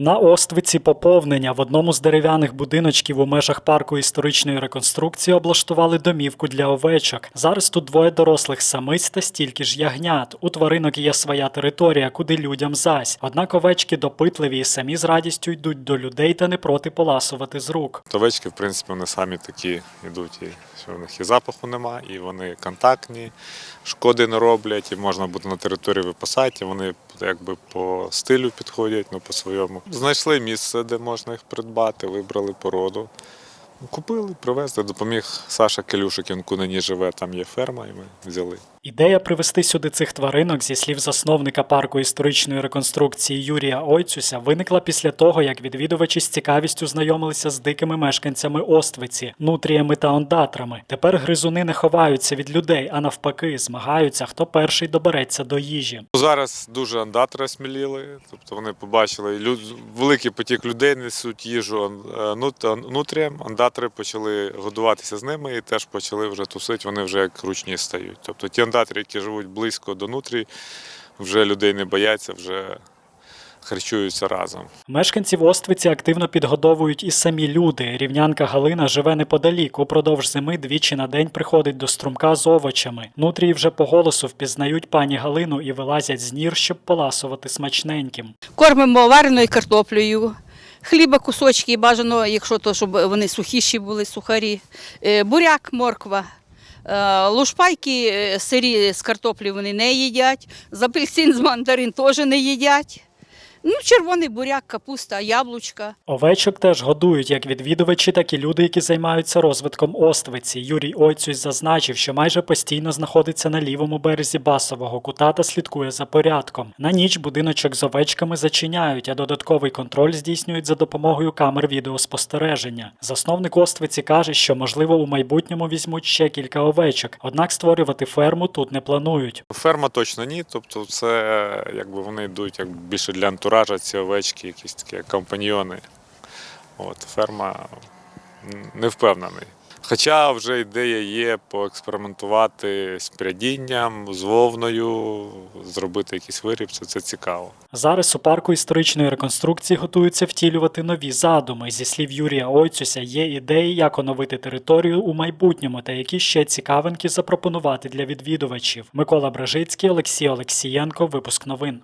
На Оствиці поповнення в одному з дерев'яних будиночків у межах парку історичної реконструкції облаштували домівку для овечок. Зараз тут двоє дорослих самиць та стільки ж ягнят. У тваринок є своя територія, куди людям зась. Однак овечки допитливі і самі з радістю йдуть до людей та не проти поласувати з рук. Овечки, в принципі, вони самі такі йдуть, і що в них і запаху нема, і вони контактні, шкоди не роблять, і можна буде на території випасати, вони якби по стилю підходять, ну по своєму. Знайшли місце, де можна їх придбати, вибрали породу. Купили, привезли, допоміг Саша Келюшик, він Кунині живе, там є ферма, і ми взяли. Ідея привезти сюди цих тваринок, зі слів засновника парку історичної реконструкції Юрія Ойцюся, виникла після того, як відвідувачі з цікавістю знайомилися з дикими мешканцями Оствиці, нутріями та ондатрами. Тепер гризуни не ховаються від людей, а навпаки, змагаються, хто перший добереться до їжі. Зараз дуже андатри сміліли, тобто вони побачили люд... великий потік людей несуть їжу е, нут- нутріям. Андатри почали годуватися з ними і теж почали вже тусити, вони вже як ручні стають. Тобто ті андатри, які живуть близько до нутрій, вже людей не бояться, вже харчуються разом. Мешканців Оствиці активно підгодовують і самі люди. Рівнянка Галина живе неподалік. Упродовж зими двічі на день приходить до струмка з овочами. Нутрії вже по голосу впізнають пані Галину і вилазять з нір, щоб поласувати смачненьким. Кормимо вареною картоплею, хліба кусочки, бажано, якщо то, щоб вони сухіші були, сухарі, Е, буряк, морква. Е, Лушпайки е, сирі з картоплі вони не їдять, з апельсин з мандарин теж не їдять. Ну, червоний буряк, капуста, яблучка. Овечок теж годують як відвідувачі, так і люди, які займаються розвитком Оствиці. Юрій Ойцюсь зазначив, що майже постійно знаходиться на лівому березі басового кута та слідкує за порядком. На ніч будиночок з овечками зачиняють, а додатковий контроль здійснюють за допомогою камер відеоспостереження. Засновник Оствиці каже, що можливо у майбутньому візьмуть ще кілька овечок, однак створювати ферму тут не планують. Ферма точно ні, тобто це якби вони йдуть як більше для антуража, ці овечки, якісь такі компаньйони. От, ферма не впевнений. Хоча вже ідея є поекспериментувати з прядінням, з вовною, зробити якийсь виріб, це, це цікаво. Зараз у парку історичної реконструкції готуються втілювати нові задуми. Зі слів Юрія Ойцюся, є ідеї, як оновити територію у майбутньому та які ще цікавинки запропонувати для відвідувачів. Микола Бражицький, Олексій Олексієнко. Випуск новин.